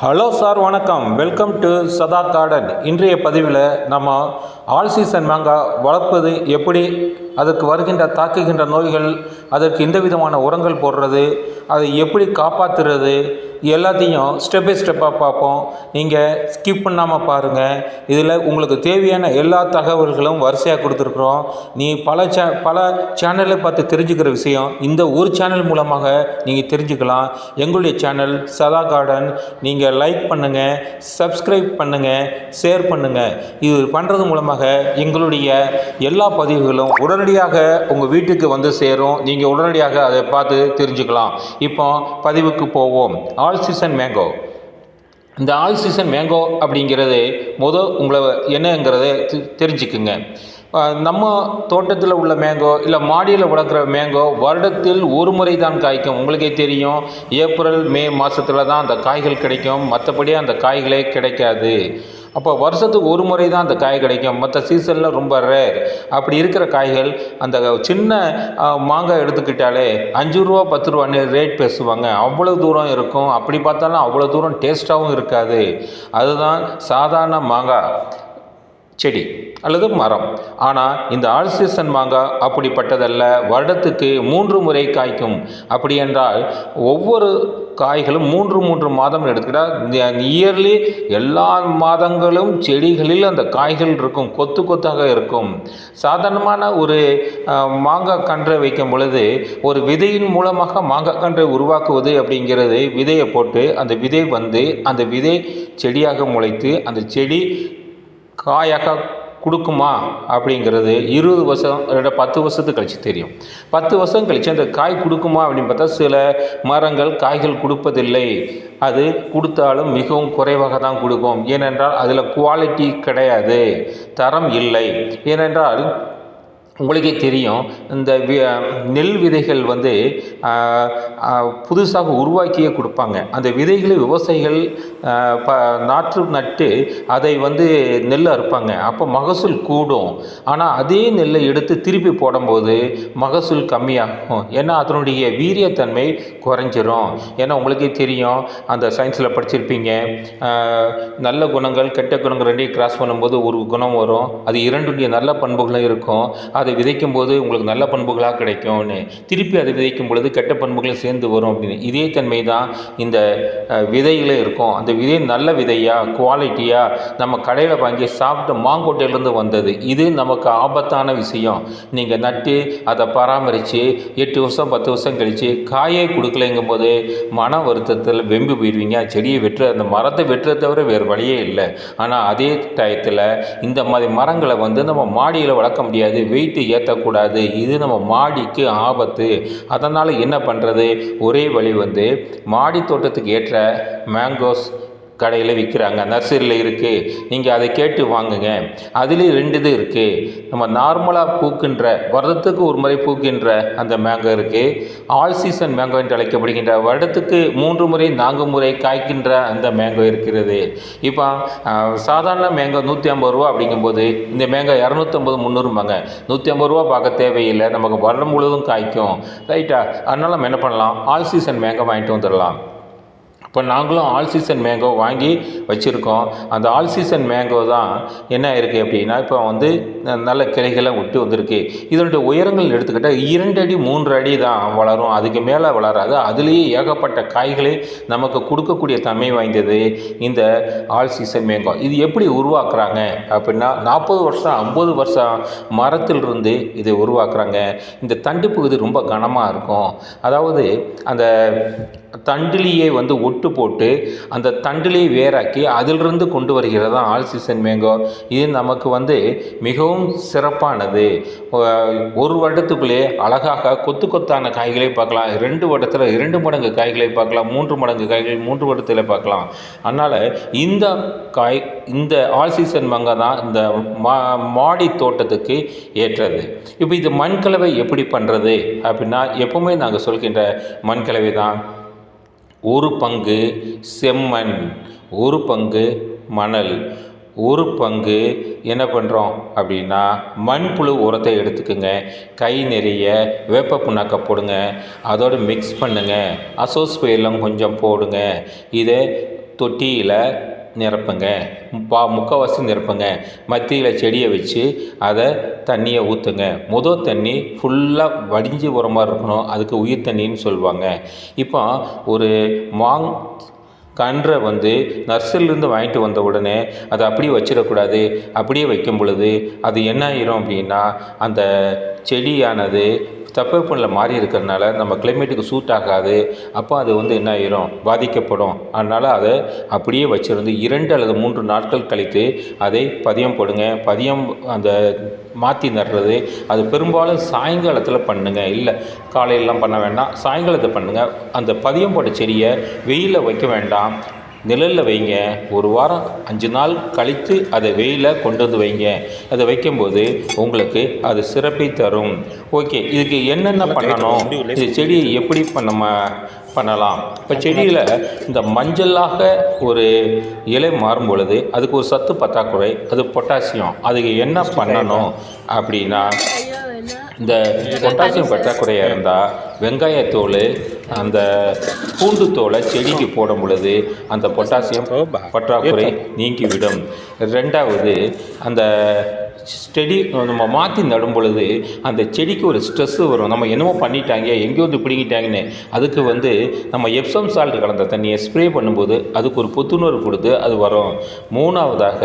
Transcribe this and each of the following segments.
Hello sir வணக்கம். Welcome to Sada garden. இன்றைய பதிவில் நம்ம ஆல் சீசன் மாங்காய் வளர்ப்பது எப்படி அதற்கு வருகின்ற தாக்குகின்ற நோய்கள் அதற்கு எந்த விதமான உரங்கள் போடுறது அதை எப்படி காப்பாற்றுறது எல்லாத்தையும் ஸ்டெப் பை ஸ்டெப்பாக பார்ப்போம். நீங்கள் ஸ்கிப் பண்ணாமல் பாருங்கள் இதில் உங்களுக்கு தேவையான எல்லா தகவல்களும் வரிசையாக கொடுத்துருக்குறோம். நீ பல சே பல சேனலை பார்த்து தெரிஞ்சுக்கிற விஷயம் இந்த ஒரு சேனல் மூலமாக நீங்கள் தெரிஞ்சுக்கலாம். எங்களுடைய சேனல் சதா கார்டன் நீங்கள் லைக் பண்ணுங்கள் சப்ஸ்கிரைப் பண்ணுங்கள் ஷேர் பண்ணுங்கள் இது பண்ணுறது மூலமாக எங்களுடைய எல்லா பதிவுகளும் உடனடியாக உங்கள் வீட்டுக்கு வந்து சேரும். நீங்கள் உடனடியாக அதை பார்த்து தெரிஞ்சுக்கலாம். இப்போ பதிவுக்கு போவோம். All all season mango. இந்த ஆல் சீசன் மேங்கோ அப்படிங்கிறது முத உங்களை என்னங்கிறத தெ- தெரிஞ்சுக்குங்க. நம்ம தோட்டத்தில் உள்ள மேங்கோ இல்லை மாடியில் வளர்க்குற மேங்கோ வருடத்தில் ஒரு முறை தான் காய்க்கும். உங்களுக்கே தெரியும் ஏப்ரல் மே மாதத்தில் தான் அந்த காய்கள் கிடைக்கும். மற்றபடி அந்த காய்களே கிடைக்காது. அப்போ வருஷத்துக்கு ஒரு முறை தான் அந்த காய் கிடைக்கும். மற்ற சீசனில் ரொம்ப ரேர் அப்படி இருக்கிற காய்கள் அந்த சின்ன மாங்காய் எடுத்துக்கிட்டாலே அஞ்சு ரூபா பத்து ரூபான்னு ரேட் பேசுவாங்க. அவ்வளோ தூரம் இருக்கும். அப்படி பார்த்தாலும் அவ்வளோ தூரம் டேஸ்ட்டாகவும் இருக்காது. அதுதான் சாதாரண மாங்காய் செடி. அல்லது மரம். ஆனால் இந்த ஆல் சீசன் மாங்காய் அப்படிப்பட்டதல்ல. வருடத்துக்கு மூன்று முறை காய்க்கும். அப்படி என்றால் ஒவ்வொரு காய்களும் மூன்று மூன்று மாதம் எடுத்துக்கிட்டால் இயர்லி எல்லா மாதங்களும் செடிகளில் அந்த காய்கள் இருக்கும் கொத்து கொத்தாக இருக்கும். சாதாரணமான ஒரு மாங்காய் கன்றை வைக்கும் பொழுது ஒரு விதையின் மூலமாக மாங்காய் கன்றை உருவாக்குவது அப்படிங்கிறது விதையை போட்டு அந்த விதை வந்து அந்த விதை செடியாக முளைத்து அந்த செடி காயாக கொடுக்குமா அப்படிங்கிறது இருபது வருஷம் இல்லை பத்து வருஷத்துக்கு கழிச்சு தெரியும். பத்து வருஷம் கழிச்சு அந்த காய் கொடுக்குமா அப்படின்னு பார்த்தா சில மரங்கள் காய்கள் கொடுப்பதில்லை. அது கொடுத்தாலும் மிகவும் குறைவாக தான் கொடுக்கும். ஏனென்றால் அதில் குவாலிட்டி கிடையாது. தரம் இல்லை. ஏனென்றால் உங்களுக்கே தெரியும் இந்த வி நெல் விதைகள் வந்து புதுசாக உருவாக்கியே கொடுப்பாங்க. அந்த விதைகளை விவசாயிகள் ப நாற்று நட்டு அதை வந்து நெல் அறுப்பாங்க. அப்போ மகசூல் கூடும். ஆனால் அதே நெல்லை எடுத்து திருப்பி போடும்போது மகசூல் கம்மியாகும். ஏன்னா அதனுடைய வீரியத்தன்மை குறைஞ்சிரும். ஏன்னா உங்களுக்கே தெரியும் அந்த சயின்ஸில் படிச்சிருப்பீங்க. நல்ல குணங்கள் கெட்ட குணங்கள் ரெண்டையும் கிராஸ் பண்ணும்போது ஒரு குணம் வரும். அது இரண்டுடைய நல்ல பண்புகளும் இருக்கும். அதை விதைக்கும் போது உங்களுக்கு நல்ல பண்புகளாக கிடைக்கும்னு திருப்பி அதை விதைக்கும் பொழுது கெட்ட பண்புகளும் சேர்ந்து வரும் அப்படின்னு. இதே தன்மை தான் இந்த அஹ், இருக்கும். அந்த விதை நல்ல விதையாக குவாலிட்டியாக நம்ம கடையில் வாங்கி சாப்பிட்ட மாங்கொட்டையிலேருந்து வந்தது. இது நமக்கு ஆபத்தான விஷயம். நீங்கள் நட்டு அதை பராமரித்து எட்டு வருஷம் பத்து வருஷம் கழித்து காயே கொடுக்கலைங்கும் போது மன வருத்தத்தில் வெம்பி போயிடுவீங்க. செடியை வெட்டுற அந்த மரத்தை வெட்டுறதை தவிர வேறு வழியே இல்லை. ஆனால் அதே டயத்தில் இந்த மாதிரி மரங்களை வந்து நம்ம மாடியில் வளர்க்க முடியாது. வெயிட் வெயிட்டு ஏற்றக்கூடாது இது நம்ம மாடிக்கு ஆபத்து. அதனால் என்ன பண்ணுறது ஒரே வழி வந்து மாடி தோட்டத்துக்கு ஏற்ற மேங்கோஸ் கடையில் விற்கிறாங்க நர்சரியில் இருக்குது நீங்கள் அதை கேட்டு வாங்குங்க. அதுலேயும் ரெண்டு இது இருக்குது நம்ம நார்மலாக பூக்கின்ற வருடத்துக்கு ஒரு முறை பூக்கின்ற அந்த மேங்கோ இருக்குது ஆல் சீசன் மேங்கோ என்று அழைக்கப்படுகின்ற வருடத்துக்கு மூன்று முறை நான்கு முறை காய்க்கின்ற அந்த மேங்கோ இருக்கிறது. இப்போ சாதாரண மேங்கோ நூற்றி ஐம்பது ரூபா அப்படிங்கும்போது இந்த மேங்கோ இரநூத்தம்பது முந்நூறுபாங்க நூற்றி ஐம்பது ரூபா பார்க்க தேவையில்லை. நமக்கு வருடம் முழுவதும் காய்க்கும். ரைட்டா அதனால் நம்ம என்ன பண்ணலாம்? ஆல் சீசன் மேங்கோ வாங்கிட்டு வந்துடலாம். இப்போ நாங்களும் ஆல் சீசன் மேங்கோ வாங்கி வச்சுருக்கோம். அந்த ஆல் சீசன் மேங்கோ தான் என்ன இருக்குது அப்படின்னா இப்போ வந்து ந- நல்ல கிளைகளை விட்டு வந்திருக்கு. இதனுடைய உயரங்கள் எடுத்துக்கிட்டால் இரண்டு அடி மூன்று அடி தான் வளரும். அதுக்கு மேலே வளராது. அதுலேயே ஏகப்பட்ட காய்களை நமக்கு கொடுக்கக்கூடிய தன்மை வாய்ந்தது இந்த ஆல் சீசன் மேங்கோ இது எப்படி உருவாக்குறாங்க அப்படின்னா நாற்பது வருஷம் ஐம்பது வருஷம் மரத்திலிருந்து இதை உருவாக்குறாங்க. இந்த தண்டு பகுதி ரொம்ப கனமாக இருக்கும். அதாவது அந்த தண்டிலேயே வந்து ஒட்டு போட்டு அந்த தண்டிலே வேராக்கி அதிலிருந்து கொண்டு வருகிறது தான் ஆல் சீசன் மேங்கோ? இது நமக்கு வந்து மிகவும் சிறப்பானது. ஒரு வருடத்துக்குள்ளே அழகாக கொத்து கொத்தான காய்களை பார்க்கலாம். ரெண்டு வருடத்தில் இரண்டு மடங்கு காய்களை பார்க்கலாம். மூன்று மடங்கு காய்கள் மூன்று வருடத்தில் பார்க்கலாம். அதனால் இந்த காய் இந்த ஆல் சீசன் மங்கை தான் இந்த மா மாடி தோட்டத்துக்கு ஏற்றது. இப்போ இது மண்கலவை எப்படி பண்ணுறது அப்படின்னா எப்பவுமே நாங்கள் சொல்கின்ற மண்கலவை தான். ஒரு பங்கு செம்மண் ஒரு பங்கு மணல். ஒரு பங்கு என்ன பண்ணுறோம் அப்படின்னா மண்புழு உரத்தை எடுத்துக்கோங்க. கை நிறைய வேப்ப புண்ணாக்க போடுங்க. அதோடு மிக்ஸ் பண்ணுங்கள் அசோஸ்பெயிலம் கொஞ்சம் போடுங்க. இதை தொட்டியில் நிரப்புங்க. பா முக்கால்வாசி நிரப்புங்க. மத்தியில் செடியை வச்சு அதை தண்ணியை ஊற்றுங்க முதல் தண்ணி ஃபுல்லாக வடிஞ்சு போகிற மாதிரி இருக்கணும். அதுக்கு உயிர் தண்ணின்னு சொல்லுவாங்க. இப்போ ஒரு மாங் கன்றை வந்து நர்சரிலேருந்து வாங்கிட்டு வந்த உடனே அதை அப்படியே வச்சிடக்கூடாது. அப்படியே வைக்கும் பொழுது அது என்ன ஆயிரும் அப்படின்னா அந்த செடியானது தட்பவெப்பநிலை மாறி இருக்கிறதுனால நம்ம கிளைமேட்டுக்கு சூட் ஆகாது. அப்போ அது வந்து என்ன ஆயிரும்? பாதிக்கப்படும். அதனால் அதை அப்படியே வச்சுருந்து இரண்டு அல்லது மூன்று நாட்கள் கழித்து அதை பதியம் போடுங்க. பதியம் அந்த மாற்றி நடுறது. அது பெரும்பாலும் சாயங்காலத்தில் பண்ணுங்கள் இல்லை காலையிலலாம் பண்ண வேண்டாம். சாயங்காலத்தை பண்ணுங்கள் அந்த பதியம் போட்ட செடியை வெயிலில் வைக்க வேண்டாம். நிழலில் வைங்க. ஒரு வாரம் அஞ்சு நாள் கழித்து அதை வெயிலில் கொண்டு வந்து வைங்க. அதை வைக்கும்போது உங்களுக்கு அது சிறப்பை தரும். ஓகே இதுக்கு என்னென்ன பண்ணணும்? இது செடியை எப்படி பண்ண பண்ணலாம்? இப்போ செடியில் இந்த மஞ்சளாக ஒரு இலை மாறும் பொழுது அதுக்கு ஒரு சத்து பற்றாக்குறை அது பொட்டாசியம். அதுக்கு என்ன பண்ணணும் அப்படின்னா இந்த பொட்டாசியம் பற்றாக்குறையாக இருந்தால் வெங்காயத்தோல் அந்த பூண்டு தோலை செடிக்கு போடும் பொழுது அந்த பொட்டாசியம் பற்றாக்குறை நீங்கிவிடும். ரெண்டாவது அந்த ஸ்டெடி நம்ம மாற்றி நடும் பொழுது அந்த செடிக்கு ஒரு ஸ்ட்ரெஸ்ஸு வரும். நம்ம என்னமோ பண்ணிட்டாங்க எங்கேயோ வந்து பிடிங்கிட்டாங்கன்னு. அதுக்கு வந்து நம்ம எப்சம் சால்ட் கலந்த தண்ணியை ஸ்ப்ரே பண்ணும்போது அதுக்கு ஒரு புத்துணர்வு கொடுத்து அது வரும். மூணாவதாக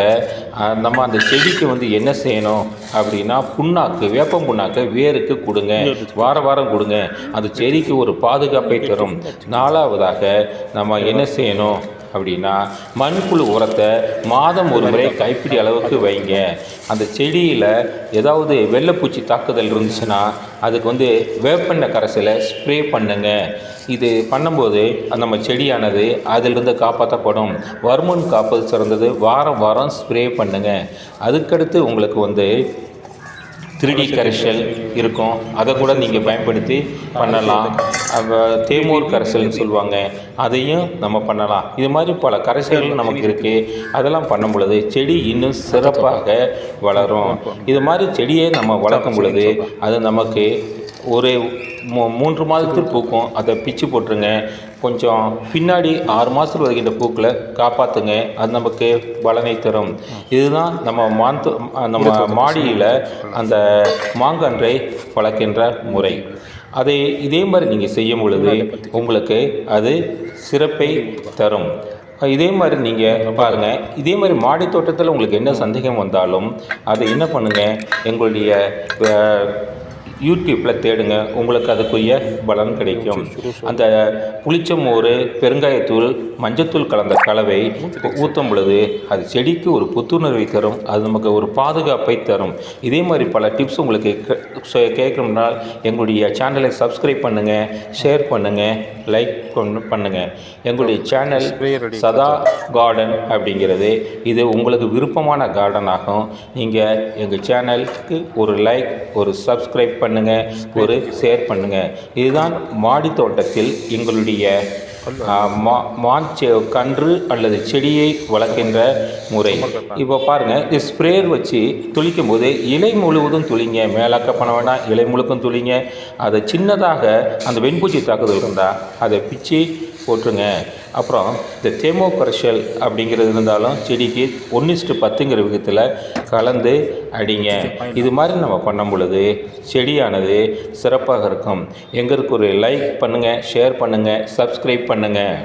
நம்ம அந்த செடிக்கு வந்து என்ன செய்யணும் அப்படின்னா புண்ணாக்கு வேப்பம் புண்ணாக்கு வேருக்கு கொடுங்க. வார வாரம் கொடுங்க. அந்த செடிக்கு ஒரு பாதுகாப்பை தரும். நாலாவதாக நம்ம என்ன செய்யணும் அப்படின்னா மண்புழு உரத்தை மாதம் ஒரு முறை கைப்பிடி அளவுக்கு வைங்க. அந்த செடியில் ஏதாவது வெள்ளைப்பூச்சி தாக்குதல் இருந்துச்சுன்னா அதுக்கு வந்து வேப்பெண்ணெய் கரைசலை ஸ்ப்ரே பண்ணுங்க. இது பண்ணும்போது நம்ம செடியானது அதிலிருந்து காப்பாற்றப்படும். வருமுன் காப்பது சிறந்தது. வாரம் வாரம் ஸ்ப்ரே பண்ணுங்கள் அதுக்கடுத்து உங்களுக்கு வந்து த்ரீடி கரைசல் இருக்கும். அதை கூட நீங்கள் பயன்படுத்தி பண்ணலாம். தேமூர் கரைசல்னு சொல்லுவாங்க. அதையும் நம்ம பண்ணலாம். இது மாதிரி பல கரைசல்கள் நமக்கு இருக்குது அதெல்லாம் பண்ணும் பொழுது செடி இன்னும் சிறப்பாக வளரும். இது மாதிரி செடியை நம்ம வளர்க்கும் பொழுது அது நமக்கு ஒரு மூ- மூன்று மாதத்தில் பூக்கும். அதை பிச்சு போட்டுருங்க. கொஞ்சம் பின்னாடி ஆறு மாதத்தில் வருகின்ற பூக்களை காப்பாற்றுங்க அது நமக்கு பலனை தரும். இதுதான் நம்ம மாந்து நம்ம மாடியில் அந்த மாங்கன்றை வளர்க்கின்ற முறை. அதை இதே மாதிரி நீங்கள் செய்யும் பொழுது உங்களுக்கு அது சிறப்பை தரும். இதே மாதிரி நீங்கள் பாருங்கள் இதே மாதிரி மாடி தோட்டத்தில் உங்களுக்கு என்ன சந்தேகம் வந்தாலும் அதை என்ன பண்ணுங்கள் எங்களுடைய யூடியூப்பில் தேடுங்க. உங்களுக்கு அதுக்குரிய பலன் கிடைக்கும். அந்த புளிச்சமோறு பெருங்காயத்தூள் மஞ்சத்தூள் கலந்த கலவை ஊற்றும் பொழுது அது செடிக்கு ஒரு புத்துணர்வை தரும். அது நமக்கு ஒரு பாதுகாப்பை தரும். இதே மாதிரி பல டிப்ஸ் உங்களுக்கு கேட்கணும்னால் எங்களுடைய சேனலை சப்ஸ்கிரைப் பண்ணுங்கள் ஷேர் பண்ணுங்கள் லைக் பண்ணுங்கள் எங்களுடைய சேனல் சதா கார்டன் அப்படிங்கிறது. இது உங்களுக்கு விருப்பமான கார்டன் ஆகும். நீங்கள் எங்கள் சேனலுக்கு ஒரு லைக் ஒரு சப்ஸ்கிரைப் பண்ணுங்கள் ஒரு ஷேர் பண்ணுங்கள் இதுதான் மாடி தோட்டத்தில் எங்களுடைய மா மாஞ்செ கன்று அல்லது செடியை வளர்க்கின்ற முறை. இப்போ பாருங்கள் இது ஸ்ப்ரேயர் வச்சு துளிக்கும் போது இலை முழுவதும் துளிங்க மேலாக்க பண்ண வேண்டாம் இலை முழுக்கும் துளிங்க. அதை சின்னதாக அந்த வெண்பூச்சி தாக்குதல் இருந்தால் அதை பிச்சு போட்டுருங்க. அப்புறம் இந்த தேமோ கரைசல் அப்படிங்கிறது இருந்தாலும் செடிக்கு ஒன்றிஸ்ட்டு பத்துங்கிற விதத்தில் கலந்து அடிங்க. இது மாதிரி நம்ம பண்ணும் பொழுது செடியானது சிறப்பாக இருக்கும். எங்களுக்கு ஒரு லைக் பண்ணுங்கள் ஷேர் பண்ணுங்கள் சப்ஸ்கிரைப் பண்ணுங்கள்